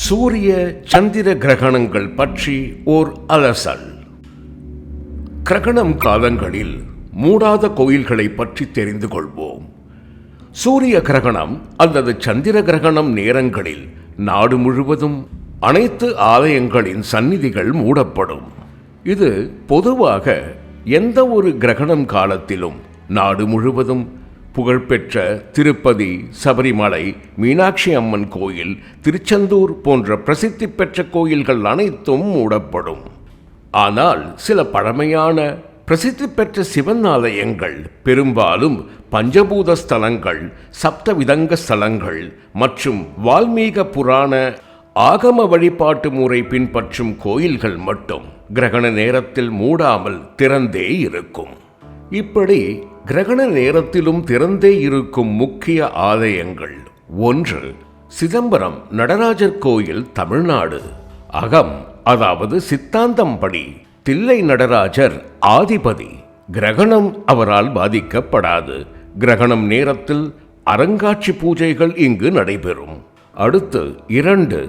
சூரிய சந்திர கிரகணங்கள் பற்றி ஓர் அலசல். கிரகணம் காலங்களில் மூடாத கோயில்களை பற்றி தெரிந்து கொள்வோம். சூரிய கிரகணம் அல்லது சந்திர கிரகணம் நேரங்களில் நாடு முழுவதும் அனைத்து ஆலயங்களின் சந்நிதிகள் மூடப்படும். இது பொதுவாக எந்த ஒரு கிரகணம் காலத்திலும் நாடு முழுவதும் புகழ்பெற்ற திருப்பதி சபரிமலை மீனாட்சி அம்மன் கோயில் திருச்செந்தூர் போன்ற பிரசித்தி பெற்ற கோயில்கள் அனைத்தும் மூடப்படும். ஆனால் சில பழமையான பிரசித்தி பெற்ற சிவன் ஆலயங்கள் பெரும்பாலும் பஞ்சபூத ஸ்தலங்கள் சப்தவிதங்க ஸ்தலங்கள் மற்றும் வால்மீக புராண ஆகம வழிபாட்டு முறை பின்பற்றும் கோயில்கள் மட்டும் கிரகண நேரத்தில் மூடாமல் திறந்தே இருக்கும். இப்படி கிரகண நேரத்திலும் திறந்தே இருக்கும் முக்கிய ஆலயங்கள். ஒன்று சிதம்பரம் நடராஜர் கோயில் தமிழ்நாடு. அகம் அதாவது சித்தாந்தம்படி தில்லை நடராஜர் ஆதிபதி. கிரகணம் அவரால் பாதிக்கப்படாது. கிரகணம் நேரத்தில் அரங்காட்சி பூஜைகள் இங்கு நடைபெறும். அடுத்து இரண்டு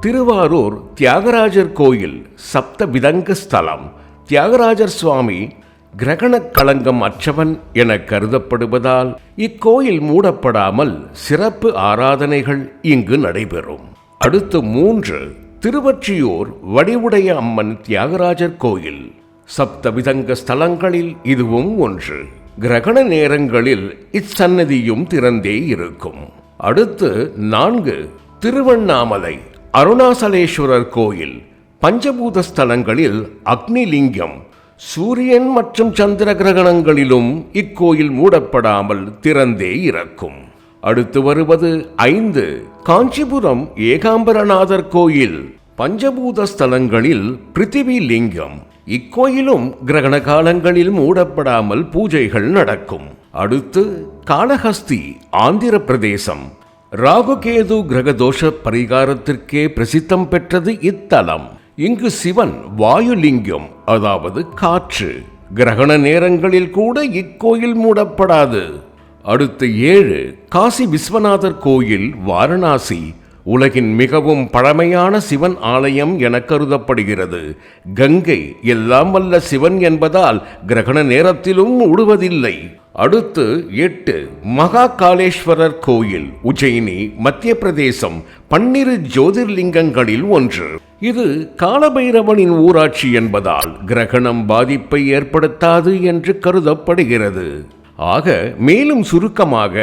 திருவாரூர் தியாகராஜர் கோயில் சப்த விதங்க ஸ்தலம். தியாகராஜர் சுவாமி கிரகணக் களங்கம் அற்றவன் என கருதப்படுவதால் இக்கோயில் மூடப்படாமல் சிறப்பு ஆராதனைகள் இங்கு நடைபெறும். அடுத்து மூன்று திருவற்றியூர் வடிவுடைய அம்மன் தியாகராஜர் கோயில். சப்தவிதங்க ஸ்தலங்களில் இதுவும் ஒன்று. கிரகண நேரங்களில் இச்சன்னதியும் திறந்தே இருக்கும். அடுத்து நான்கு திருவண்ணாமலை அருணாசலேஸ்வரர் கோயில். பஞ்சபூத ஸ்தலங்களில் அக்னிலிங்கம் சூரியன் மற்றும் சந்திர கிரகணங்களிலும் இக்கோயில் மூடப்படாமல் திறந்தே இருக்கும் அடுத்து வருவது ஐந்து. காஞ்சிபுரம் ஏகாம்பரநாதர் கோயில். பஞ்சபூத ஸ்தலங்களில் பிருத்திவி லிங்கம் இக்கோயிலும் கிரகண காலங்களில் மூடப்படாமல் பூஜைகள் நடக்கும். அடுத்து காளஹஸ்தி ஆந்திர பிரதேசம். ராகுகேது கிரகதோஷ பரிகாரத்திற்கே பிரசித்தம் பெற்றது இத்தலம். இங்கு சிவன் வாயுலிங்கம் அதாவது காற்று. கிரகண நேரங்களில் கூட இக்கோயில் மூடப்படாது. அடுத்து ஏழு காசி விஸ்வநாதர் கோயில் வாரணாசி. உலகின் மிகவும் பழமையான சிவன் ஆலயம் என கருதப்படுகிறது. கங்கை எல்லாம் வல்ல சிவன் என்பதால் கிரகண நேரத்திலும் மூடுவதில்லை. அடுத்து எட்டு மகா காளேஸ்வரர் கோயில் உஜ்ஜயினி மத்திய பிரதேசம் பன்னிரு ஜோதிர்லிங்கங்களில் ஒன்று. இது காலபைரவனின் ஊராட்சி என்பதால் கிரகணம் பாதிப்பை ஏற்படுத்தாது என்று கருதப்படுகிறது. ஆக மேலும் சுருக்கமாக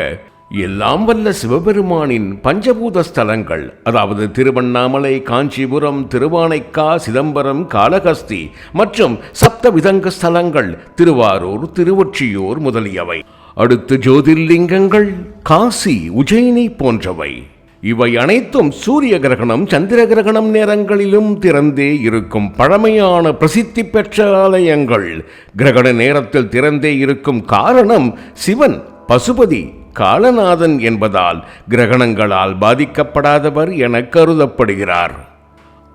எல்லாம் வல்ல சிவபெருமானின் பஞ்சபூத ஸ்தலங்கள் அதாவது திருவண்ணாமலை காஞ்சிபுரம் திருவானைக்கா சிதம்பரம் காளகஸ்தி மற்றும் சப்தவிதங்க ஸ்தலங்கள் திருவாரூர் திருவொற்றியூர் முதலியவை. அடுத்து ஜோதிர்லிங்கங்கள் காசி உஜயினி போன்றவை. இவை அனைத்தும் சூரிய கிரகணம் சந்திர கிரகணம் நேரங்களிலும் திறந்தே இருக்கும் பழமையான பிரசித்தி பெற்ற ஆலயங்கள். கிரகண நேரத்தில் திறந்தே இருக்கும் காரணம் சிவன் பசுபதி காலநாதன் என்பதால் கிரகணங்களால் பாதிக்கப்படாதவர் என கருதப்படுகிறார்.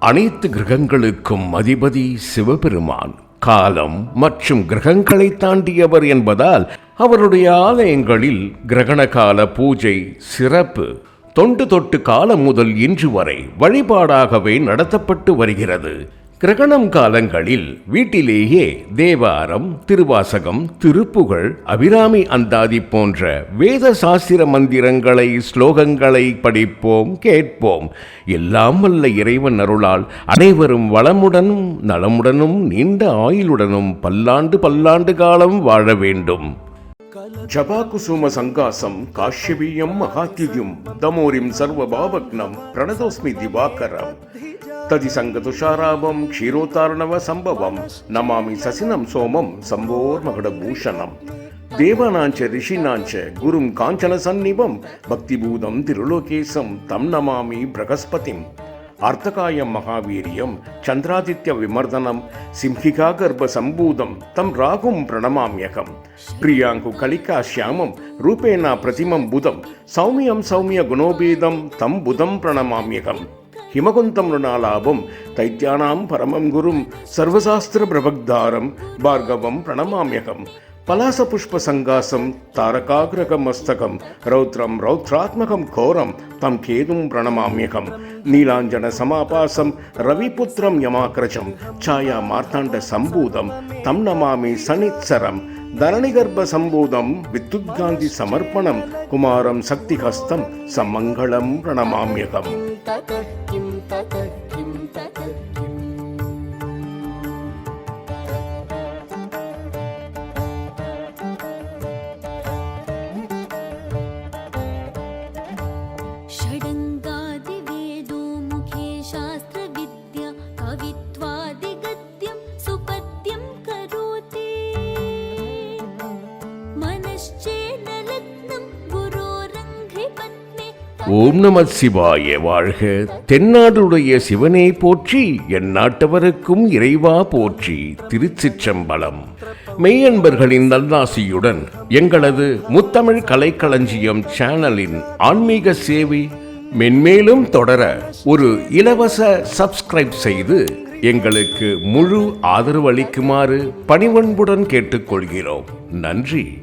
அனைத்து கிரகங்களுக்கும் அதிபதி சிவபெருமான். காலம் மற்றும் கிரகங்களை தாண்டியவர் என்பதால் அவருடைய ஆலயங்களில் கிரகண கால பூஜை சிறப்பு. தொண்டு தொட்டு காலம் முதல் இன்று வரை வழிபாடாகவே நடத்தப்பட்டு வருகிறது. கிரகணம் காலங்களில் வீட்டிலேயே தேவாரம் திருவாசகம் திருப்புகழ் அபிராமி அந்தாதி போன்ற வேத சாஸ்திர மந்திரங்களை ஸ்லோகங்களை படிப்போம் கேட்போம். எல்லாம் வல்ல இறைவன் அருளால் அனைவரும் வளமுடனும் நலமுடனும் நீண்ட ஆயுளுடனும் பல்லாண்டு பல்லாண்டு காலம் வாழ வேண்டும். ஜபாகுசும சங்காசம் காஷ்யபீயம் மகாத்யுஜும் தமோரிம் சர்வ பாவக்னம் பிரணதோஸ்மி திவாகரம். ததி சங்க துஷாராபம் க்ஷீரோத்தாரணவ சம்பவம் நமாமி சசினம் சோமம் சம்போர் மகட பூஷணம் தேவானாஞ்ச ரிஷினாஞ்ச குரும் காஞ்சன சந்நிபம் பக்திபூதம் திருலோகேசம் தம் நமாமி பிரகஸ்பதிம். அர்த்தகாயம் மகாவீரியம் சந்திராதித்ய விமர்தனம் சிம்ஹிகா கர்ப்ப சம்பூதம் தம் ராகும் பிரணமாமியகம் பிரியாங்கு கலிகா ஷியாமம் ரூபேணா பிரதிமம் புதம் சௌமியம் சௌமிய குணோபீதம் தம் புதம் பிரணமாமியகம். ஹிமகுந்தம் ருணாலாபம் தைத்தியானாம் பரமம் குரும் சர்வசாஸ்திர பிரபக்தாரம் பார்கவம் பிரணமாமியகம். పలాసపుష్పసంగాసం తారకాగ్రక మస్తకం రౌద్రం రౌద్రాత్మకం ఘోరం తం ఖేదుం ప్రణమామ్యకం నీలాంజన సమాపాసం రవిపుత్రం యమాగ్రజం ఛాయా మార్తాండ సంబూదం తం నమామి సనిత్సరం ధరణిగర్భ సంబూదం విద్యుద్గాంధి సమర్పణం కుమారం శక్తిహస్తం సమంగళం ప్రణమామ్యకం ஓம் நம சிவாய வாழ்க. தென்னாடுடைய சிவனே போற்றி என் நாட்டவருக்கும் இறைவா போற்றி திருச்சிற்றம்பலம். மெய்யன்பர்களின் நல்லாசியுடன் எங்களது முத்தமிழ் கலைக்களஞ்சியம் சேனலின் ஆன்மீக சேவை மென்மேலும் தொடர ஒரு இலவச சப்ஸ்கிரைப் செய்து எங்களுக்கு முழு ஆதரவு அளிக்குமாறு பணிவன்புடன் கேட்டுக்கொள்கிறோம். நன்றி.